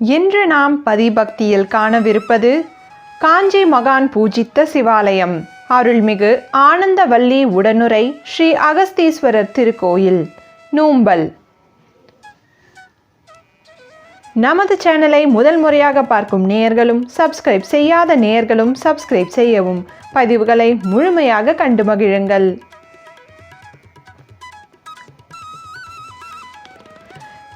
இன்று நாம் பதிபக்தியில் காணவிருப்பது காஞ்சி மகான் பூஜித்த சிவாலயம் அருள்மிகு ஆனந்தவல்லி உடனுரை ஸ்ரீ அகஸ்தீஸ்வரர் திருக்கோயில் நூம்பல். நமது சேனலை முதல் முறையாக பார்க்கும் நேயர்களும் சப்ஸ்கிரைப் செய்யாத நேயர்களும் சப்ஸ்கிரைப் செய்யவும். பதிவுகளை முழுமையாக கண்டு மகிழுங்கள்.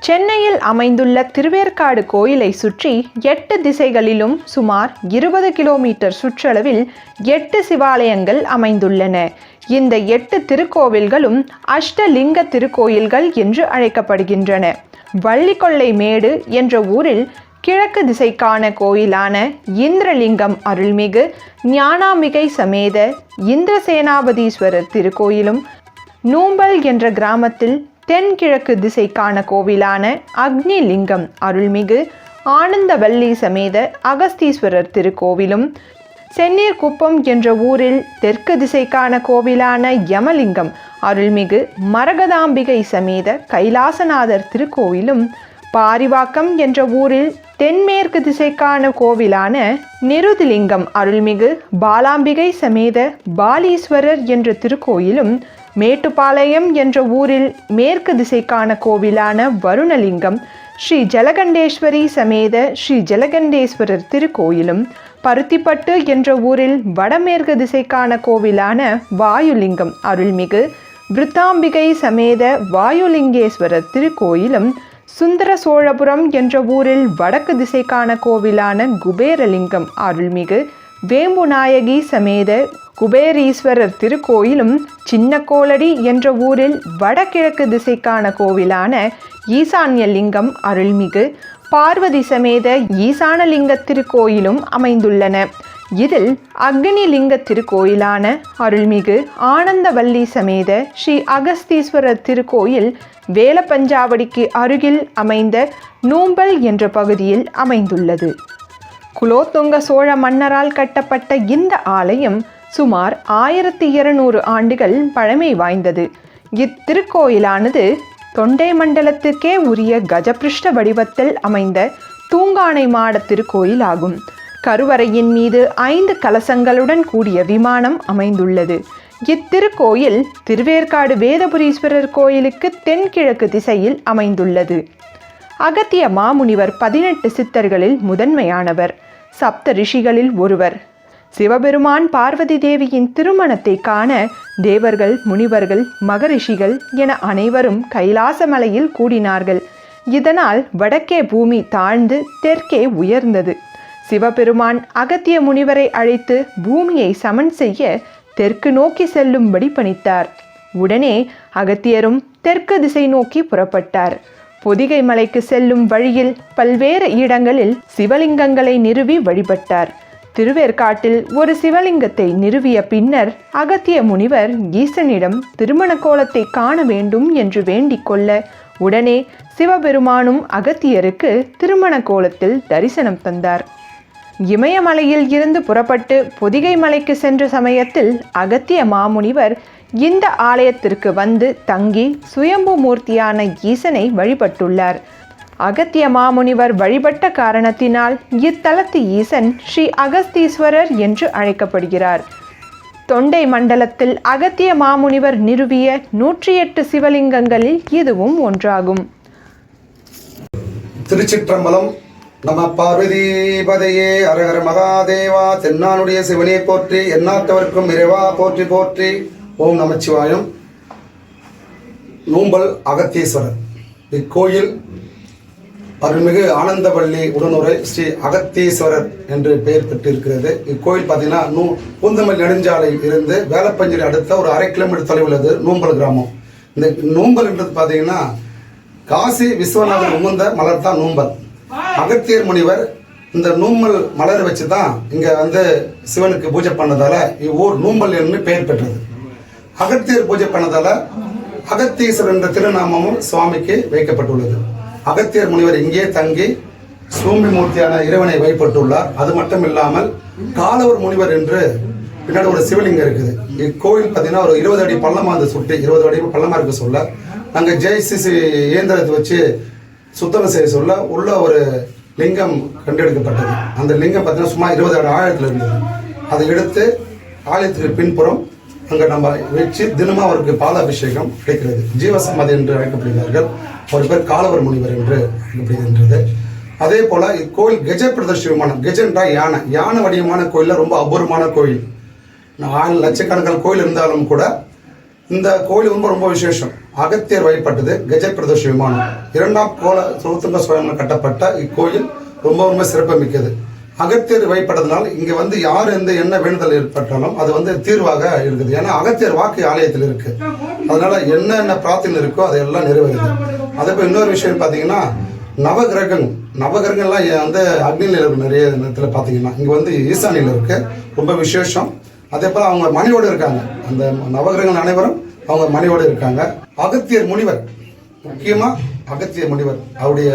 சென்னையில் அமைந்துள்ள திருவேற்காடு கோயிலை சுற்றி எட்டு திசைகளிலும் சுமார் இருபது கிலோமீட்டர் சுற்றளவில் எட்டு சிவாலயங்கள் அமைந்துள்ளன. இந்த எட்டு திருக்கோவில்களும் அஷ்டலிங்க திருக்கோயில்கள் என்று அழைக்கப்படுகின்றன. வள்ளிக்கொள்ளை மேடு என்ற ஊரில் கிழக்கு திசைக்கான கோயிலான இந்திரலிங்கம் அருள்மிகு ஞானாமிகை சமேத இந்திரசேனாபதீஸ்வரர் திருக்கோயிலும் நூம்பல் என்ற கிராமத்தில் தென்கிழக்கு திசைக்கான கோவிலான அக்னி லிங்கம் அருள்மிகு ஆனந்தவல்லி சமேத அகஸ்தீஸ்வரர் திருக்கோவிலும் சென்னீர் குப்பம் என்ற ஊரில் தெற்கு திசைக்கான கோவிலான யமலிங்கம் அருள்மிகு மரகதாம்பிகை சமேத கைலாசநாதர் திருக்கோவிலும் பாரிவாக்கம் என்ற ஊரில் தென்மேற்கு திசைக்கான கோவிலான நிருதிலிங்கம் அருள்மிகு பாலாம்பிகை சமேத பாலீஸ்வரர் என்ற திருக்கோயிலும் மேட்டுப்பாளையம் என்ற ஊரில் மேற்கு திசைக்கான கோவிலான வருணலிங்கம் ஸ்ரீ ஜலகண்டேஸ்வரி சமேத ஸ்ரீ ஜலகண்டேஸ்வரர் திருக்கோயிலும் பருத்திப்பட்டு என்ற ஊரில் வடமேற்கு திசைக்கான கோவிலான வாயுலிங்கம் அருள்மிகு விருத்தாம்பிகை சமேத வாயுலிங்கேஸ்வரர் திருக்கோயிலும் சுந்தர சோழபுரம் என்ற ஊரில் வடக்கு திசைக்கான கோவிலான குபேரலிங்கம் அருள்மிகு வேம்புநாயகி சமேத குபேரீஸ்வரர் திருக்கோயிலும் சின்ன கோலடி என்ற ஊரில் வடகிழக்கு திசைக்கான கோவிலான ஈசான்யலிங்கம் அருள்மிகு பார்வதி சமேத ஈசானலிங்க திருக்கோயிலும் அமைந்துள்ளன. இதில் அக்னி லிங்க திருக்கோயிலான அருள்மிகு ஆனந்தவல்லி சமேத ஸ்ரீ அகஸ்தீஸ்வரர் திருக்கோயில் வேலப்பஞ்சாவடிக்கு அருகில் அமைந்த நூம்பல் என்ற பகுதியில் அமைந்துள்ளது. குலோத்துங்க சோழ மன்னரால் கட்டப்பட்ட இந்த ஆலயம் சுமார் ஆயிரத்தி இருநூறு ஆண்டுகள் பழமை வாய்ந்தது. இத்திருக்கோயிலானது தொண்டை மண்டலத்திற்கே உரிய கஜபிருஷ்ட வடிவத்தில் அமைந்த தூங்கானை மாட திருக்கோயில் ஆகும் கருவறையின் மீது ஐந்து கலசங்களுடன் கூடிய விமானம் அமைந்துள்ளது. இத்திருக்கோயில் திருவேற்காடு வேதபுரீஸ்வரர் கோயிலுக்கு தென்கிழக்கு திசையில் அமைந்துள்ளது. அகத்திய மாமுனிவர் பதினெட்டு சித்தர்களில் முதன்மையானவர். சப்த ரிஷிகளில் ஒருவர். சிவபெருமான் பார்வதி தேவியின் திருமணத்தை காண தேவர்கள் முனிவர்கள் மகரிஷிகள் என அனைவரும் கைலாச மலையில் கூடினார்கள். இதனால் வடக்கே பூமி தாழ்ந்து தெற்கே உயர்ந்தது. சிவபெருமான் அகத்திய முனிவரை அழைத்து பூமியை சமன் செய்ய தெற்கு நோக்கி செல்லும்படி பணித்தார். உடனே அகத்தியரும் தெற்கு திசை நோக்கி புறப்பட்டார். பொதிகை மலைக்கு செல்லும் வழியில் பல்வேறு இடங்களில் சிவலிங்கங்களை நிறுவி வழிபட்டார். திருவேற்காட்டில் ஒரு சிவலிங்கத்தை நிறுவிய பின்னர் அகத்திய முனிவர் ஈசனிடம் திருமண கோலத்தை காண வேண்டும் என்று வேண்டிக் கொள்ள உடனே சிவபெருமானும் அகத்தியருக்கு திருமண கோலத்தில் தரிசனம் தந்தார். இமயமலையில் இருந்து புறப்பட்டு பொதிகை மலைக்கு சென்ற சமயத்தில் அகத்திய மாமுனிவர் இந்த ஆலயத்திற்கு வந்து தங்கி சுயம்பு மூர்த்தியான ஈசனை வழிபட்டுள்ளார். அகத்திய மாமுனிவர் வழிபட்ட காரணத்தினால் இத்தலத்து ஈசன் ஸ்ரீ அகஸ்தீஸ்வரர் என்று அழைக்கப்படுகிறார். தொண்டை மண்டலத்தில் அகத்திய மாமுனிவர் நிறுவிய நூற்றி எட்டு சிவலிங்கங்களில் இதுவும் ஒன்றாகும். திருச்சிற்றம்பலம் நம பார்வதிபதையே அரகர மகாதேவா தென்னானுடைய சிவனே போற்றி எண்ணாத்தவர்க்கும் இறைவா போற்றி போற்றி ஓம் நமச்சிவாயம். நூம்பல் அகத்தீஸ்வரர். இக்கோயில் அருள்மிகு ஆனந்தவள்ளி உடனுரை ஸ்ரீ அகத்தீஸ்வரர் என்று பெயர் பெற்றிருக்கிறது. இக்கோயில் பார்த்தீங்கன்னா நூ பூந்தமல் நெடுஞ்சாலையில் இருந்து வேலப்பஞ்சேரி அடுத்த ஒரு அரை கிலோமீட்டர் தொலைவில் உள்ளது நூம்பல் கிராமம். இந்த நூம்பல்ன்றது பார்த்தீங்கன்னா காசி விஸ்வநாதர் உமுந்த மலர் தான் நூம்பல். அகத்தியர் முனிவர் இந்த நூம்பல் மலர் வச்சு தான் இங்கே வந்து சிவனுக்கு பூஜை பண்ணதால் இவ்வூர் நூம்பல் என்று பெயர் பெற்றது. அகத்தியர் பூஜை பண்ணதால் அகத்தீஸ்வரர் என்ற திருநாமமும் சுவாமிக்கு வைக்கப்பட்டுள்ளது. அகத்தியர் முனிவர் இங்கே தங்கி சூம்பி மூர்த்தியான இறைவனை வழிபட்டுள்ளார். அது மட்டும் இல்லாமல் காலவர் முனிவர் என்று பின்னாடி ஒரு சிவலிங்கம் இருக்குது. இக்கோயில் பார்த்தீங்கன்னா ஒரு இருபது அடி பள்ளமாக அந்த சுட்டி இருபது அடி பள்ளமாக இருக்க சொல்ல. நாங்கள் ஜெய்சிசி இயந்திரத்தை வச்சு சுத்தம் செய்ய சொல்ல உள்ள ஒரு லிங்கம் கண்டெடுக்கப்பட்டது. அந்த லிங்கம் பார்த்தீங்கன்னா சும்மா இருபது அடி ஆழத்தில் இருந்தது. அதை எடுத்து ஆலயத்துக்கு பின்புறம் அங்கே நம்ம வச்சு தினமும் அவருக்கு பாலாபிஷேகம் கிடைக்கிறது. ஜீவசம்மதி என்று அழைக்கப்படுகிறார்கள். அவர் பேர் காலவர் முனிவர் என்று அழைக்கப்படுகின்றது. அதே போல இக்கோயில் கெஜ பிரதர்ஷி விமானம் கெஜன்றா யானை. யானை வடிவமான கோயிலில் ரொம்ப அபூர்வமான கோயில். ஆயிரம் லட்சக்கணக்கான கோயில் இருந்தாலும் கூட இந்த கோயில் ரொம்ப ரொம்ப விசேஷம். அகத்தியர் வழிபட்டது கஜ பிரதோஷ விமானம் இரண்டாம் கோல சுருத்துங்க சோழனில் கட்டப்பட்ட இக்கோயில் ரொம்ப ரொம்ப சிறப்புமிக்கது. அகத்தியர் வழிபட்டதுனால இங்க வந்து யார் எந்த என்ன வேண்டுதல் ஏற்பட்டாலும் அது வந்து தீர்வாக இருக்குது. ஏன்னா அகத்தியர் வாக்கு ஆலயத்தில் இருக்கு. அதனால என்னென்ன பிரார்த்தனை இருக்கோ அதெல்லாம் நிறைவேறுது. அதே போல் இன்னொரு விஷயம் பார்த்தீங்கன்னா நவகிரகங்கள். நவகிரகங்கள்லாம் வந்து அக்னியில் இருக்கு நிறைய நேரத்தில் பார்த்தீங்கன்னா இங்கே வந்து ஈசானியில் இருக்கு. ரொம்ப விசேஷம். அதே போல் அவங்க மணியோடு இருக்காங்க. அந்த நவகிரகங்கள் அனைவரும் அவங்க மணியோடு இருக்காங்க. அகத்தியர் முனிவர் முக்கியமாக அகத்தியர் முனிவர் அவருடைய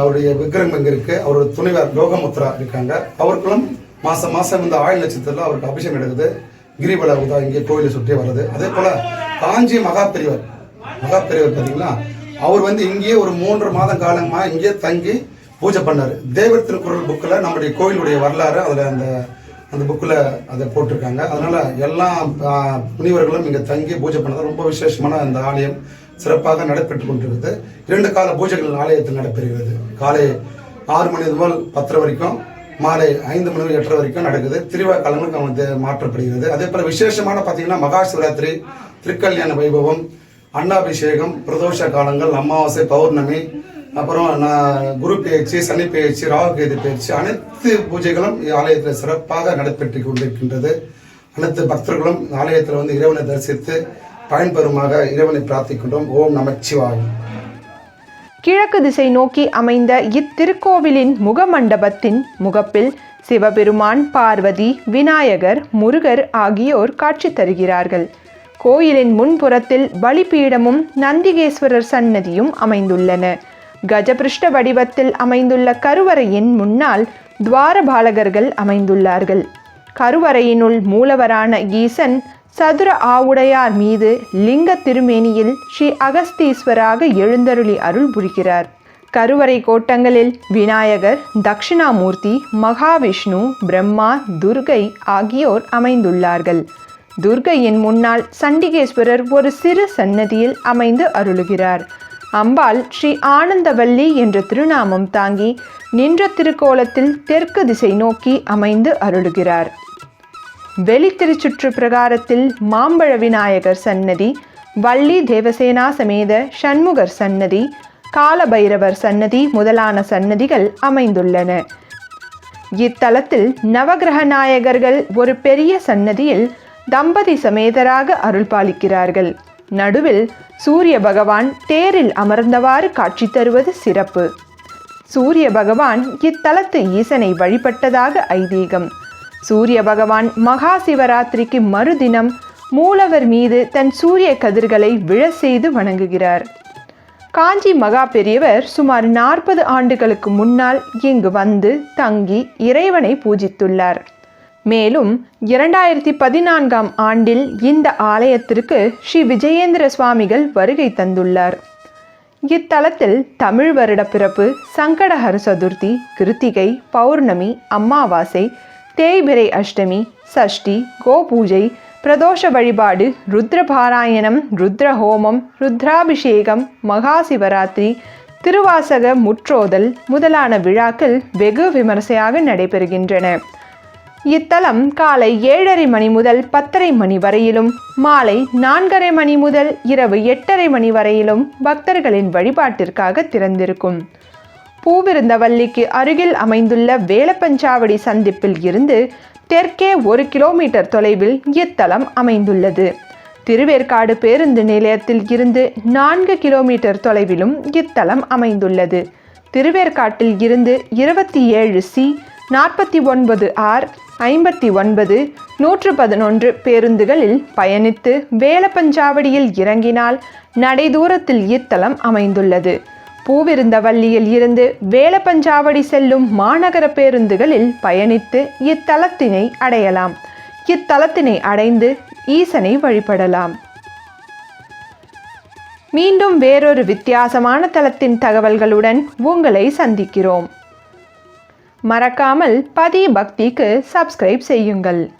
அவருடைய விக்ரம் இங்கே இருக்கு? அவருடைய துணைவர் லோகமுத்ரா இருக்காங்க. அவர்களும் மாசம் மாசம் இந்த ஆயுள் நட்சத்திரத்தில் அவருக்கு அபிஷேகம் நடக்குது. கிரிவல உதா இங்கே கோயிலை சுற்றி வருது அதே போல காஞ்சி மகா பெரியவர் மகா பெரியவர் பார்த்தீங்களா அவர் வந்து இங்கேயே ஒரு மூன்று மாதம் காலமாக இங்கேயே தங்கி பூஜை பண்ணார். தேவர் திருக்குறள் புக்கில் நம்முடைய கோயிலுடைய வரலாறு அதில் அந்த அந்த புக்கில் அதை போட்டிருக்காங்க. அதனால எல்லா முனிவர்களும் இங்கே தங்கி பூஜை பண்ணது ரொம்ப விசேஷமான அந்த ஆலயம். சிறப்பாக நடைபெற்றுக் கொண்டிருக்கிறது இரண்டு கால பூஜைகள் ஆலயத்தில் நடைபெறுகிறது. காலை ஆறு மணி முதல் பத்தரை வரைக்கும் மாலை ஐந்து மணி எட்டரை வரைக்கும் நடக்குது. திருவிழா காலங்களுக்கு வந்து மாற்றப்படுகிறது. அதே போல விசேஷமான பார்த்தீங்கன்னா மகா சிவராத்திரி திருக்கல்யாண வைபவம் அன்னாபிஷேகம் பிரதோஷ காலங்கள் அமாவாசை பௌர்ணமி அப்புறம் நான் குரு பேச்சு சனி பேச்சு ராகு கேது பேச்சு அனைத்து பூஜைகளும் ஆலயத்தில் சிறப்பாக நடைபெற்று கொண்டிருக்கின்றது. அனைத்து பக்தர்களும் ஆலயத்தில் வந்து இறைவனை தரிசித்து பயன்பெறுமாக இறைவனை பிரார்த்திக்கின்றோம். ஓம் நமச்சிவாயம். கிழக்கு திசை நோக்கி அமைந்த இத்திருக்கோவிலின் முகமண்டபத்தின் முகப்பில் சிவபெருமான் பார்வதி விநாயகர் முருகர் ஆகியோர் காட்சி தருகிறார்கள். கோயிலின் முன்புறத்தில் பலிபீடமும் நந்திகேஸ்வரர் சன்னதியும் அமைந்துள்ளன. கஜபிருஷ்ட வடிவத்தில் அமைந்துள்ள கருவறையின் முன்னால் துவாரபாலகர்கள் அமைந்துள்ளார்கள். கருவறையினுள் மூலவரான ஈசன் சதுர ஆவுடையார் மீது லிங்க திருமேனியில் ஸ்ரீ அகஸ்தீஸ்வராக எழுந்தருளி அருள் புரிகிறார். கருவறை கோட்டங்களில் விநாயகர் தட்சிணாமூர்த்தி மகாவிஷ்ணு பிரம்மா துர்கை ஆகியோர் அமைந்துள்ளார்கள். துர்கையின் முன்னால் சண்டிகேஸ்வரர் ஒரு சிறு சன்னதியில் அமைந்து அருளுகிறார். அம்பாள் ஸ்ரீ ஆனந்தவல்லி என்ற திருநாமம் தாங்கி நின்ற திருக்கோலத்தில் தெற்கு திசை நோக்கி அமைந்து அருளுகிறார். வெளித்திருச்சுற்று பிரகாரத்தில் மாம்பழ விநாயகர் சன்னதி வள்ளி தேவசேனா சமேத சண்முகர் சன்னதி காலபைரவர் சன்னதி முதலான சன்னதிகள் அமைந்துள்ளன. இத்தலத்தில் நவகிரக நாயகர்கள் ஒரு பெரிய சன்னதியில் தம்பதி சமேதராக அருள் பாலிக்கிறார்கள் நடுவில் சூரிய பகவான் தேரில் அமர்ந்தவாறு காட்சி தருவது சிறப்பு. சூரிய பகவான் இத்தலத்து ஈசனை வழிபட்டதாக ஐதீகம். சூரிய பகவான் மகா சிவராத்திரிக்கு மறுதினம் மூலவர் மீது தன் சூரிய கதிர்களை விழ செய்து வணங்குகிறார். காஞ்சி மகா பெரியவர் சுமார் நாற்பது ஆண்டுகளுக்கு முன்னால் இங்கு வந்து தங்கி இறைவனை பூஜித்துள்ளார். மேலும் இரண்டாயிரத்தி பதினான்காம் ஆண்டில் இந்த ஆலயத்திற்கு ஸ்ரீ விஜயேந்திர சுவாமிகள் வருகை தந்துள்ளார். இத்தலத்தில் தமிழ் வருட பிறப்பு சங்கடஹர சதுர்த்தி கிருத்திகை பௌர்ணமி அமாவாசை தேய்பிரை அஷ்டமி சஷ்டி கோபூஜை பிரதோஷ வழிபாடு ருத்ரபாராயணம் ருத்ர ஹோமம் ருத்ராபிஷேகம் மகா சிவராத்திரி திருவாசக முற்றோதல் முதலான விழாக்கள் வெகு விமர்சையாக நடைபெறுகின்றன. இத்தலம் காலை ஏழரை மணி முதல் பத்தரை மணி வரையிலும் மாலை நான்கரை மணி முதல் இரவு எட்டரை மணி வரையிலும் பக்தர்களின் வழிபாட்டிற்காக திறந்திருக்கும். பூவிருந்தவல்லிக்கு அருகில் அமைந்துள்ள வேலப்பஞ்சாவடி சந்திப்பில் இருந்து தெற்கே ஒரு கிலோமீட்டர் தொலைவில் இத்தலம் அமைந்துள்ளது. திருவேற்காடு பேருந்து நிலையத்தில் இருந்து நான்கு கிலோமீட்டர் தொலைவிலும் இத்தலம் அமைந்துள்ளது. திருவேற்காட்டில் இருந்து இருபத்தி ஏழு சி நாற்பத்தி ஒன்பது ஆர் ஐம்பத்தி ஒன்பது நூற்று பதினொன்று பேருந்துகளில் பயணித்து வேலப்பஞ்சாவடியில் இறங்கினால் நடைதூரத்தில் இத்தலம் அமைந்துள்ளது. பூவிருந்தவல்லியில் இருந்து வேலப்பஞ்சாவடி செல்லும் மாநகர பேருந்துகளில் பயணித்து இத்தலத்தினை அடையலாம். இத்தலத்தினை அடைந்து ஈசனை வழிபடலாம். மீண்டும் வேறொரு வித்தியாசமான தலத்தின் தகவல்களுடன் உங்களை சந்திக்கிறோம். மறக்காமல் பதி பக்திக்கு சப்ஸ்கிரைப் செய்யுங்கள்.